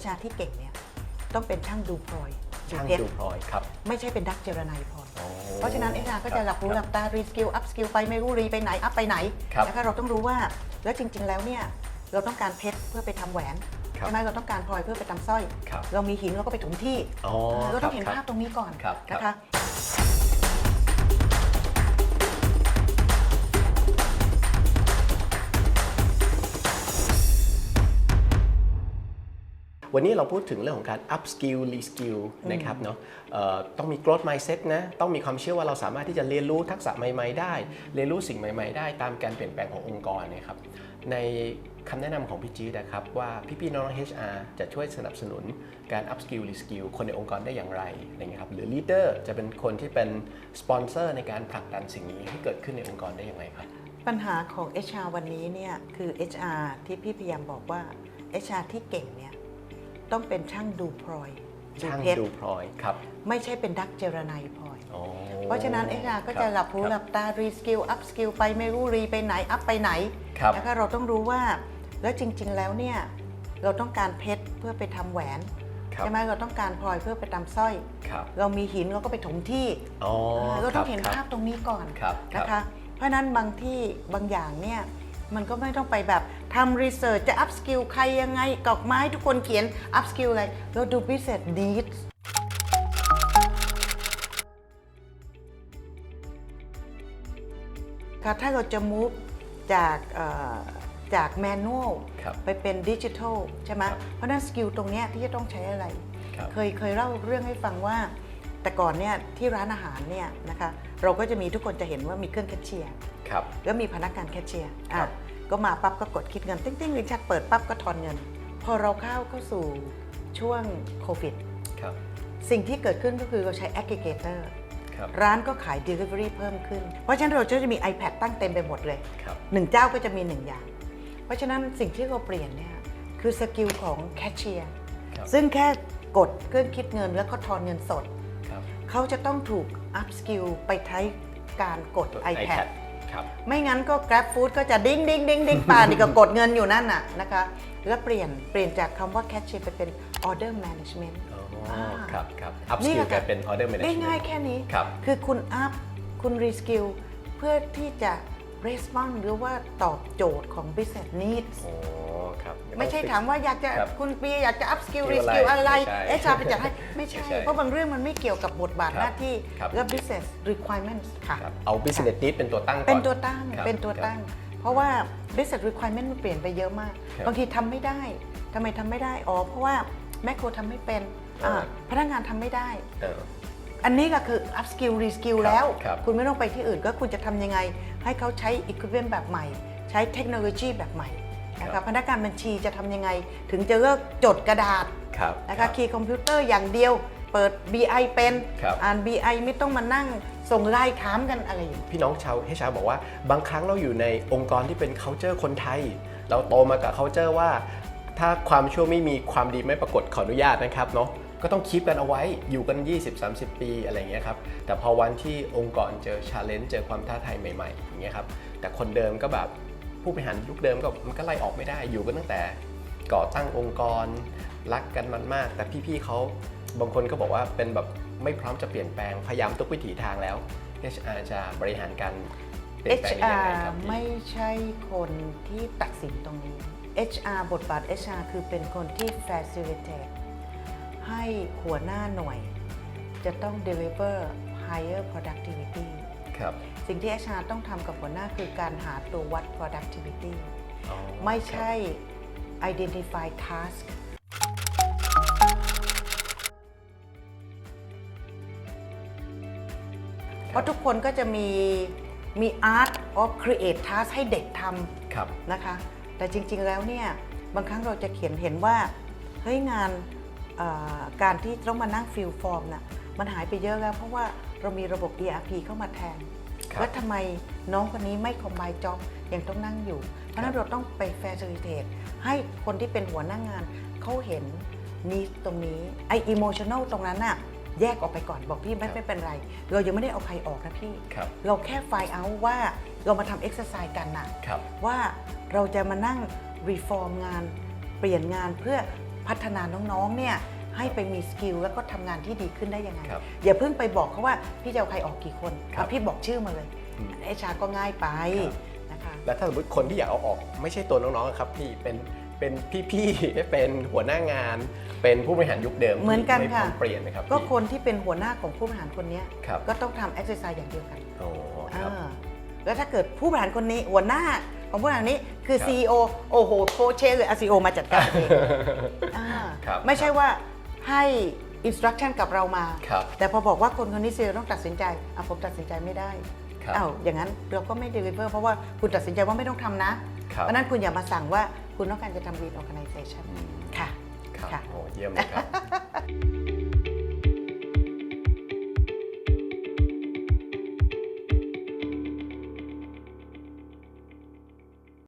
HR ที่เก่งเนี่ยต้องเป็นช่างดูพลอยช่างเพชรดูพลอยครับ ไม่ใช่เป็นดักเจรไนพลอยโอ้เพราะฉะนั้น HR ก็จะหลับรู้คหลับตารีสกิลอัพสกิลไปไม่รู้รีไปไหนอัพไปไหนครับนะคะเราต้องรู้ว่าแล้วจริง ๆ แล้วเนี่ยเราต้องการเพชรเพื่อไปทำแหวนครับใช่ไหมเราต้องการพลอยเพื่อไปทำสร้อย ครับเรามีหินเราก็ไปถมที่อ๋อเราต้องเห็นครับภาพตรงนี้ก่อนครับครับนะคะ วันนี้เราพูดถึงเรื่องของการ up skill re skill นะครับเนาะเอ่อต้องมี growth mindset นะ ต้องมีความเชื่อว่าเราสามารถที่จะเรียนรู้ทักษะใหม่ ๆ ได้ เรียนรู้สิ่งใหม่ ๆ ได้ตามการเปลี่ยนแปลงขององค์กรนะครับในคำแนะนำของพี่จีดนะครับว่าพี่ๆน้องๆ HR จะช่วยสนับสนุนการ up skill re skill คนในองค์กรได้อย่างไรอะไรเงี้ยครับหรือ leader จะเป็นคนที่เป็นสปอนเซอร์ในการผลักดันสิ่งนี้ให้เกิดขึ้นในองค์กรได้อย่างไรครับปัญหาของ HR วันนี้เนี่ยคือ HR ที่พี่พยายามบอกว่า HR ที่เก่งเนี่ย ต้องเป็นช่างดูพลอยดูช่างเพชรดูพลอยครับไม่ใช่เป็นดักเจรไนพลอย อ๋อเพราะฉะนั้น HR ก็จะครับหลับหูครับหลับตารีสกิลอัพสกิลไปไม่รู้รีไปไหนอัพไปไหนครับนะคะเราต้องรู้ว่าแล้วจริง ๆ แล้วเนี่ยเราต้องการเพชรเพื่อไปทำแหวนครับใช่ไหมเราต้องการพลอยเพื่อไปทำสร้อย ครับเรามีหินเราก็ไปถมที่อ๋อเราต้องเห็นครับภาพตรงนี้ก่อนครับครับนะคะเพราะฉะนั้นบางที่บางอย่างเนี่ย มันก็ไม่ต้องไปแบบทำรีเสิร์ชจะอัพสกิลใครยังไงกอกไม้ทุกคนเขียนอัพสกิลอะไรเราดู business needs ค่ะถ้าเราจะ move จากเอ่อจากแมนนวลครับไปเป็นดิจิทัลใช่ไหมครับเพราะฉะนั้นสกิลตรงเนี้ยที่จะต้องใช้อะไรครับเคยเคยเล่าเรื่องให้ฟังว่า แต่ก่อนเนี่ยที่ร้านอาหารเนี่ยนะคะเราก็จะมีทุกคนจะเห็นว่ามีเครื่องแคชเชียร์ครับ แล้วมีพนักงานแคชเชียร์ครัอะบก็มาปั๊บก็กดคิดเงินติ้งติ้งลิ้นชักเปิดปั๊บก็ทอนเงิน พอเราเข้าเข้าสู่ช่วงโควิดครับสิ่งที่เกิดขึ้นก็คือเราใช้ aggregator ครับร้านก็ขาย delivery เพิ่มขึ้น เพราะฉะนั้นเราจะมี iPad ตั้งเต็มไปหมดเลยครับหนึ่งเจ้าก็จะมีหนึ่งอย่าง เพราะฉะนั้นสิ่งที่เราเปลี่ยนเนี่ยคือสกิลของแคชเชียร์ครับซึ่งแค่กดเครื่องคิดเงินแล้วก็ทอนเงินสดครับ เขาจะต้องถูก up skill ไปใช้การกดตัว iPad ครับ ไม่งั้นก็ Grab Food ก็จะดิ้งดิ้งดิ้งดิ้งป่านี่ก็กดเงินอยู่นั่นน่ะนะคะ แล้วเปลี่ยนเปลี่ยนจากคำว่า cashier ไปเป็น order management อ๋ออ่าครับครับ up นี่ skill แหละกลายเป็น order ได้ management ง่ายแค่นี้ครับคือคุณ up คุณ reskill เพื่อที่จะ respond หรือว่าตอบโจทย์ของ business needs โอ้ครับ ไม่ใช่ถามว่าอยากจะครับคุณเปียอยากจะ up skill skill reskill อะไรอะไรไม่ใช่ HR ไปจัดให้ไม่ใช่ ไม่ใช่เพราะบางเรื่องมันไม่เกี่ยวกับบทบาทครับหน้าที่ครับ และ business requirements ค่ะครับเอา business need เป็นตัวตั้งก่อนเป็นตัวตั้งครับเป็นตัวครับตั้งเพราะว่า business requirement มันเปลี่ยนไปเยอะมาก ครับบางทีทำไม่ได้ทำไมทำไม่ได้อ๋อเพราะว่าแมคโครทำไม่เป็นอ่าอ่า พนักงานทำไม่ได้ เออ อันนี้ก็คือ up skill re skill ครับแล้ว ครับคุณไม่ต้องไปที่อื่นก็คุณจะทำยังไง ให้เขาใช้ equipment แบบใหม่ ใช้เทคโนโลยีแบบใหม่ นะครัคะบ พนักงานบัญชีจะทำยังไง ถึงจะเลิกจดกระดาษครับนะคะคีย์คอมพิวเตอร์อย่างเดียว เปิด BI เป็นครับ อ่าน BI ไม่ต้องมานั่งส่งไลน์ถามกันอะไรอย่างนี้พี่น้องชาวให้ชาวบอกว่าบางครั้งเราอยู่ในองค์กรที่เป็น culture คนไทย เราโตมากับ culture ว่า ถ้าความชั่วไม่มีความดีไม่ปรากฏขออนุญาตนะครับเนาะก็ต้องคีปกันเอาไว้อยู่กัน 20-30 ปีอะไรอย่างเงี้ยครับแต่พอวันที่องค์กรเจอ challenge เจอความท้าทายใหม่ๆอย่างเงี้ยครับแต่คนเดิมก็แบบ ผู้บริหารยุคเดิมก็มันก็ไล่ออกไม่ได้อยู่กันตั้งแต่ก่อตั้งองค์กรรักกันมันมาก แต่พี่ๆเขาบางคนก็บอกว่าเป็นแบบไม่พร้อมจะเปลี่ยนแปลงพยายามทุกวิถีทางแล้ว HR จะบริหารการเปลี่ยนแปลงนี้ยังไง HR ครับพี่ไม่ใช่คนที่ตัดสินตรงนี้ HR บทบาท HR คือเป็นคนที่ facilitate ให้หัวหน้าหน่วย จะต้อง deliver higher productivity ครับ สิ่งที่ HR ต้องทำกับหัวหน้าคือการหาตัววัด productivity อ๋อไม่ใช่ identify task เพราะทุกคนก็จะมีมี art of create task ให้เด็กทำครับนะคะ แต่จริง ๆ แล้วเนี่ย บางครั้งเราจะเขียนเห็นว่า เฮ้ยงานเอ่อการที่ต้องมานั่งฟิลฟอร์มน่ะมันหายไปเยอะแล้วเพราะว่า เรามีระบบ ERP เข้ามาแทนครับแล้วทำไมน้องคนนี้ไม่คอมไบจ็อบยังต้องนั่งอยู่ เพราะฉะนั้นเราต้องไป facilitate ให้คนที่เป็นหัวหน้างานเขาเห็นนี้ตรงนี้ไอ emotional ตรงนั้นน่ะแยกออกไปก่อนบอกพี่ไม่ไม่เป็นไร เรายังไม่ได้เอาใครออกนะพี่ครับเราแค่ไฟล์เอาว่าเรามาทำเอ็กซ์ไซส์กันน่ะครับว่าเราจะมานั่งรีฟอร์มงาน เปลี่ยนงานเพื่อพัฒนาน้องๆเนี่ย ให้ไปมีสกิลแล้วก็ทำงานที่ดีขึ้นได้ยังไงครับอย่าเพิ่งไปบอกเขาว่าพี่จะเอาใครออกกี่คนครับอะพี่บอกชื่อมาเลยอืมเอชาก็ง่ายไปครับนะคะแล้วถ้าสมมติคนที่อยากเอาออกไม่ใช่ตัวน้องๆอะครับพี่เป็นเป็นพี่ๆ เป็นหัวหน้างาน เป็นผู้บริหารยุคเดิม เหมือนกันที่ไพร้ค่ะอมเปลี่ยนนะครับ ก็พี่คนที่เป็นหัวหน้าของผู้บริหารคนเนี้ยครับก็ต้องทำเอ็กซ์ไซส์อย่างเดียวกันโอ้ครับอ่าแล้วถ้าเกิดผู้บริหารคนนี้หัวหน้าของผู้บริหารนี้คือครับ CEO โอ้โหโคชเชหรือ CEO มาจัดการเองอ่าครับไม่ใช่ว่า ให้อินสตรั c ชั่นกับเรามา ครับ แต่พอบอกว่าคนคนนี้ CEO ต้องตัดสินใจอะผมตัดสินใจไม่ได้ครับ อ้าวอย่างนั้นเราก็ไม่เดลิเวอร์เพราะว่าคุณตัดสินใจว่าไม่ต้องทำนะ ครับเพราะฉะนั้นคุณอย่ามาสั่งว่าคุณต้องการจะทำ lead organization ค่ะ ครับค่ะ โอ้เยี่ยมเลยครับ